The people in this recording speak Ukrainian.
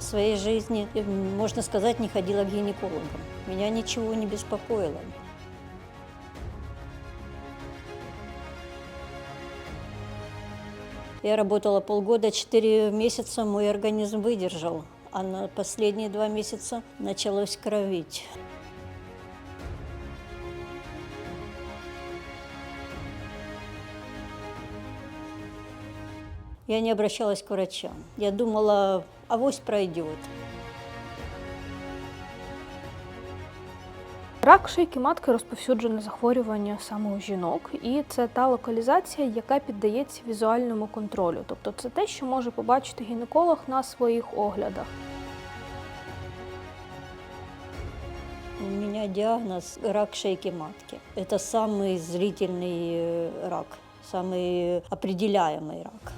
своей жизни, м, можно сказать, не ходила к гинекологам. Меня ничего не беспокоило. Я работала полгода, четыре месяца мой организм выдержал, а на последние два месяца началось кровить. Я не обращалась к врачам. Я думала, авось пройдет. Рак шийки матки розповсюджене захворювання саме у жінок, і це та локалізація, яка піддається візуальному контролю. Тобто це те, що може побачити гінеколог на своїх оглядах. У меня диагноз рак шейки матки. Это самый зрительный э, рак, самый определяемый рак.